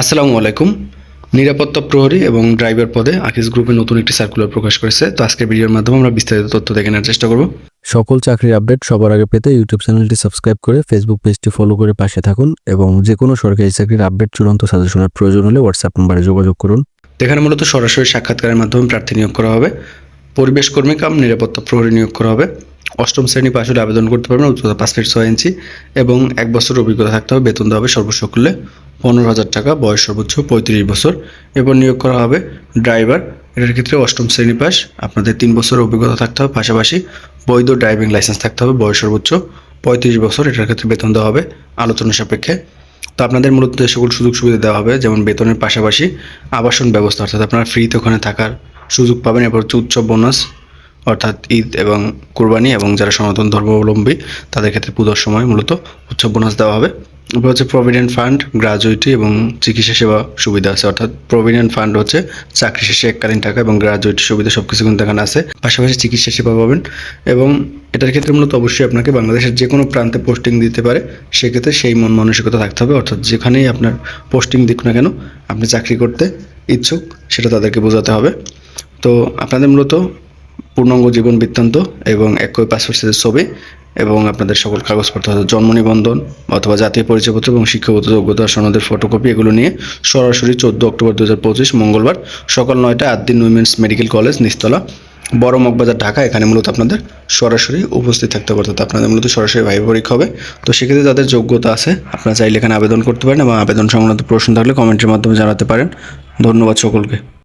আসসালামু আলাইকুম। নিরাপত্তা প্রহরী এবং ড্রাইভার পদে আকিস গ্রুপে নতুন একটি সার্কুলার প্রকাশ করেছে। তো আজকের ভিডিওর মাধ্যমে আমরা বিস্তারিত তথ্য দেখে নেওয়ার চেষ্টা করব। সকল চাকরির আপডেট সবার আগে পেতে ইউটিউব চ্যানেলটি সাবস্ক্রাইব করে ফেসবুক পেজটি ফলো করে পাশে থাকুন এবং যে কোনো সরকারি চাকরির আপডেট চূড়ান্ত সাজেশনের প্রয়োজন হলে হোয়াটসঅ্যাপ নম্বরে যোগাযোগ করুন। এখানে মূলত সরাসরি সাক্ষাৎকারের মাধ্যমে প্রার্থী নিয়োগ করা হবে। পরিবেশ কর্মী কাম নিরাপত্তা প্রহরী নিয়োগ করা হবে। অষ্টম শ্রেণি পাশ হলে আবেদন করতে পারবেন, উচ্চতা পাঁচ ফিট ছয় ইঞ্চি এবং এক বছর অভিজ্ঞতা থাকতে হবে। বেতন দেওয়া হবে সর্বোচ্চ করলে পনেরো হাজার টাকা, বয়স সর্বোচ্চ পঁয়ত্রিশ বছর। এবং নিয়োগ করা হবে ড্রাইভার। এটার ক্ষেত্রে অষ্টম শ্রেণি পাস আপনাদের তিন বছর অভিজ্ঞতা থাকতে হবে। পাশাপাশি বৈধ ড্রাইভিং লাইসেন্স থাকতে হবে, বয়স সর্বোচ্চ পঁয়ত্রিশ বছর। এটার ক্ষেত্রে বেতন দেওয়া হবে আলোচনা সাপেক্ষে। তো আপনাদের মূলত যে সকল সুযোগ সুবিধা দেওয়া হবে, যেমন বেতনের পাশাপাশি আবাসন ব্যবস্থা, অর্থাৎ আপনারা ফ্রিতে ওখানে থাকার সুযোগ পাবেন। এরপর হচ্ছে উৎসব বোনাস অর্থাৎ ঈদ এবং কুরবানি এবং যারা সনাতন ধর্মাবলম্বী, তাদের ক্ষেত্রে পুজোর সময় মূলত উৎসব বোনাস দেওয়া হবে। এরপর হচ্ছে প্রভিডেন্ট ফান্ড গ্রাজুইটি এবং চিকিৎসা সেবা সুবিধা আছে। অর্থাৎ প্রভিডেন্ট ফান্ড হচ্ছে চাকরি শেষে এককালীন টাকা এবং গ্রাজুইটি সুবিধা সব কিছু কিন্তু এখানে আছে। পাশাপাশি চিকিৎসা সেবা পাবেন এবং এটার ক্ষেত্রে মূলত অবশ্যই আপনাকে বাংলাদেশের যে কোনো প্রান্তে পোস্টিং দিতে পারে। সেক্ষেত্রে সেই মন মানসিকতা থাকতে হবে। অর্থাৎ যেখানেই আপনার পোস্টিং দিক না কেন, আপনি চাকরি করতে ইচ্ছুক, সেটা তাদেরকে বোঝাতে হবে। তো আপনাদের মূলত পূর্ণাঙ্গ জীবন বৃত্তান্ত এবং একই পাসপোর্ট সাইজের ছবি এবং আপনাদের সকল কাগজপত্র জন্ম নিবন্ধন অথবা জাতীয় পরিচয়পত্র এবং শিক্ষাগত যোগ্যতা, সনদের ফটোকপি এগুলো নিয়ে সরাসরি চোদ্দ অক্টোবর দু মঙ্গলবার সকাল নয়টা আদ্দিন উইমেন্স মেডিকেল কলেজ নিস্তলা বড় মগবাজার, ঢাকা। এখানে মূলত আপনাদের সরাসরি উপস্থিত থাকতে হবে, অর্থাৎ আপনাদের মূলত সরাসরি ভাই পরীক্ষা হবে। তো সেক্ষেত্রে যাদের যোগ্যতা আছে, আপনারা চাইলে এখানে আবেদন করতে পারেন এবং আবেদন সংক্রান্ত প্রশ্ন থাকলে কমেন্টের মাধ্যমে জানাতে পারেন। ধন্যবাদ সকলকে।